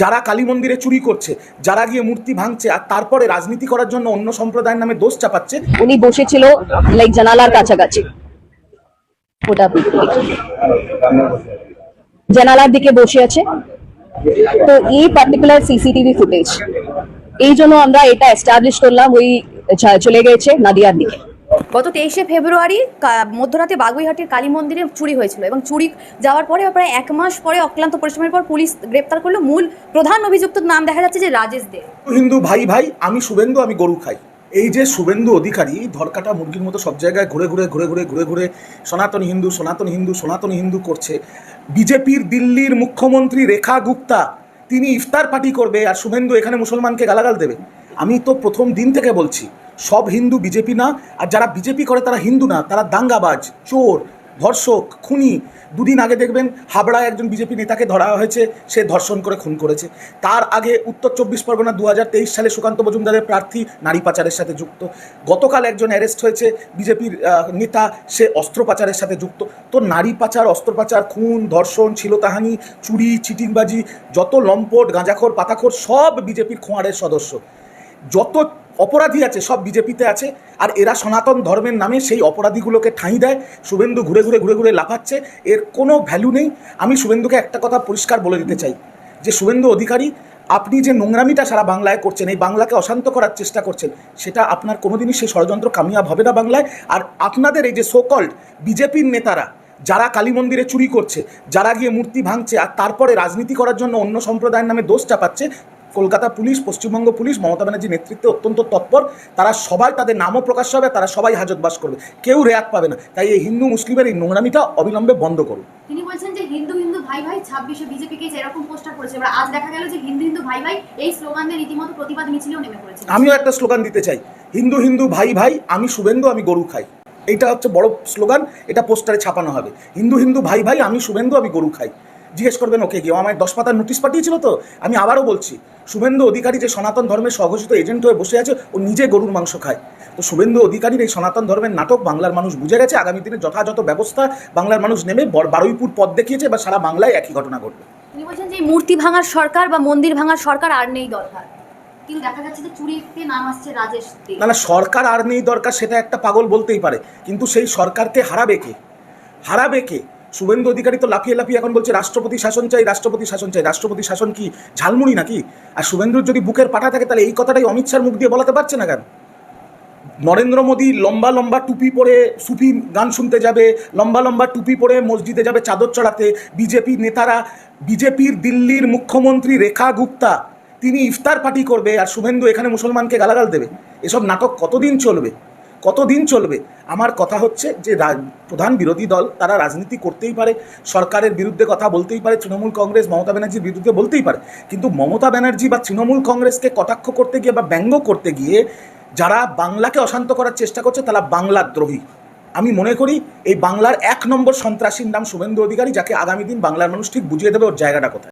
যারা কালী মন্দিরে চুরি করছে, যারা গিয়ে মূর্তি ভাঙছে আর তারপরে রাজনীতি করার জন্য অন্য সম্প্রদায়ের নামে দোষ চাপাচ্ছে। উনি বসেছিল লাইক জানালার কাছাকাছি। জানালার দিকে বসে আছে। তো এই পার্টিকুলার সিসিটিভি ফুটেজ এই জন্য আমরা এটা এস্টাবলিশ করলাম, ওই চলে গেছে নাদিয়ার দিকে। গত তেইশে ফেব্রুয়ারি মধ্যরাতে বাগুইহাটির কালী মন্দিরে চুরি হয়েছিল এবং চুরি যাওয়ার পরে প্রায় এক মাস পরে অক্লান্ত পরিশ্রমের পর পুলিশ গ্রেপ্তার করল মূল প্রধান অভিযুক্ত নাম দেখা যাচ্ছে যে রাজেশ দে। হিন্দু ভাই ভাই, আমি শুভেন্দু, আমি গরু খাই। এই যে শুভেন্দু অধিকারী, ধরকাটা মুরগির মতো সব জায়গায় ঘুরে ঘুরে ঘুরে ঘুরে ঘুরে ঘুরে সনাতন হিন্দু সনাতন হিন্দু সনাতন হিন্দু করছে। বিজেপির দিল্লির মুখ্যমন্ত্রী রেখা গুপ্তা, তিনি ইফতার পার্টি করবে আর শুভেন্দু এখানে মুসলমানকে গালাগাল দেবে। আমি তো প্রথম দিন থেকে বলছি সব হিন্দু বিজেপি না, আর যারা বিজেপি করে তারা হিন্দু না, তারা দাঙ্গাবাজ, চোর, ধর্ষক, খুনি। দুদিন আগে দেখবেন হাবড়ায় একজন বিজেপি নেতাকে ধরা হয়েছে, সে ধর্ষণ করে খুন করেছে। তার আগে উত্তর চব্বিশ পরগনা দু হাজার তেইশ সালে সুকান্ত মজুমদারের প্রার্থী নারী পাচারের সাথে যুক্ত। গতকাল একজন অ্যারেস্ট হয়েছে, বিজেপির নেতা, সে অস্ত্র পাচারের সাথে যুক্ত। তো নারী পাচার, অস্ত্র পাচার, খুন, ধর্ষণ, ছিলতাহানি, চুরি চিটিংবাজি যত লম্পট, গাঁজাখোর, পাতাখোর, সব বিজেপির খোঁয়ারের সদস্য। যত অপরাধী আছে, সব বিজেপিতে আছে, আর এরা সনাতন ধর্মের নামে সেই অপরাধীগুলোকে ঠাঁই দেয়। শুভেন্দু ঘুরে ঘুরে ঘুরে ঘুরে লাফাচ্ছে, এর কোনো ভ্যালু নেই। আমি শুভেন্দুকে একটা কথা পরিষ্কার বলে দিতে চাই, যে শুভেন্দু অধিকারী, আপনি যে নোংরামিটা সারা বাংলায় করছেন, এই বাংলাকে অশান্ত করার চেষ্টা করছেন, সেটা আপনার কোনোদিনই সেই ষড়যন্ত্র কামিয়াব হবে না বাংলায়। আর আপনাদের এই যে সোকল্ড বিজেপির নেতারা, যারা কালী মন্দিরে চুরি করছে, যারা গিয়ে মূর্তি ভাঙছে, আর তারপরে রাজনীতি করার জন্য অন্য সম্প্রদায়ের নামে দোষ চাপাচ্ছে কলকাতা পুলিশ পশ্চিমবঙ্গ পুলিশ মমতা ব্যানার্জির নেতৃত্বে অত্যন্ত তৎপর। তারা সবাই তাদের নামও প্রকাশ হবে তারা সবাই হাজতবাস করবে। কেউ রেয়াত পাবে না। তাই এই হিন্দু মুসলিমের এই নোংরামিটা অবিলম্বে বন্ধ করুন। তিনি বলছেন যে হিন্দু হিন্দু ভাই ভাই ছাব্বিশে বিজেপিকে এরকম পোস্টার করেছে। এবার আজ দেখা গেল যে হিন্দু হিন্দু ভাই ভাই এই স্লোগান দিয়ে রীতিমতো প্রতিবাদ মিছিলেও নেমে পড়েছে। আমিও একটা স্লোগান দিতে চাই। হিন্দু হিন্দু ভাই ভাই আমি শুভেন্দু আমি গরু খাই। এইটা হচ্ছে বড় স্লোগান এটা পোস্টারে ছাপানো হবে। হিন্দু হিন্দু ভাই ভাই আমি শুভেন্দু আমি গরু খাই। জিজ্ঞেস করবেন ওকে কেউ আমায় দশ পাতার নোটিশ পাঠিয়েছিল তো? আমি আবারও বলছি শুভেন্দু অধিকারী যে সনাতন ধর্মের স্বঘোষিত এজেন্ট হয়ে বসে আছে ও নিজে গরুর মাংস খায়। তো শুভেন্দু অধিকারীর এই সনাতন ধর্মের নাটক বাংলার মানুষ বুঝে গেছে আগামী দিনে যথাযথ ব্যবস্থা বাংলার মানুষ নেমে বারুইপুর পথ দেখিয়েছে বা সারা বাংলায় একই ঘটনা ঘটবে। তিনি বলছেন যে মূর্তি ভাঙার সরকার বা মন্দির ভাঙার সরকার আর নেই দরকার। কিন্তু দেখা যাচ্ছে যে চুরিতে নাম আসছে রাজেশ দে। না না সরকার আর নেই দরকার সেটা একটা পাগল বলতেই পারে। কিন্তু সেই সরকারকে হারাবে কে? হারাবে কে? শুভেন্দু অধিকারী তো লাফিয়ে লাফিয়ে এখন বলছে, রাষ্ট্রপতি শাসন চাই, রাষ্ট্রপতি শাসন চাই। রাষ্ট্রপতি শাসন কি ঝালমুড়ি নাকি? আর শুভেন্দুর যদি বুকের পাঠা থাকে, তাহলে এই কথাটাই অমিত শাহর মুখ দিয়ে বলাতে পারছে না কেন? নরেন্দ্র মোদী লম্বা লম্বা টুপি পরে সুফি গান শুনতে যাবে, লম্বা লম্বা টুপি পরে মসজিদে যাবে চাদর চড়াতে। বিজেপি নেতারা, বিজেপির দিল্লির মুখ্যমন্ত্রী রেখা গুপ্তা, তিনি ইফতার পার্টি করবে আর শুভেন্দু এখানে মুসলমানকে গালাগাল দেবে। এসব নাটক কতদিন চলবে? কতদিন চলবে? আমার কথা হচ্ছে যে প্রধান বিরোধী দল তারা রাজনীতি করতেই পারে, সরকারের বিরুদ্ধে কথা বলতেই পারে, তৃণমূল কংগ্রেস, মমতা ব্যানার্জির বিরুদ্ধে বলতেই পারে। কিন্তু মমতা ব্যানার্জি বা তৃণমূল কংগ্রেসকে কটাক্ষ করতে গিয়ে বা ব্যঙ্গ করতে গিয়ে যারা বাংলাকে অশান্ত করার চেষ্টা করছে তারা বাংলার দ্রোহী। আমি মনে করি এই বাংলার এক নম্বর সন্ত্রাসীর নাম শুভেন্দু অধিকারী, যাকে আগামী দিন বাংলার মানুষ ঠিক বুঝিয়ে দেবে ওর জায়গাটা কোথায়।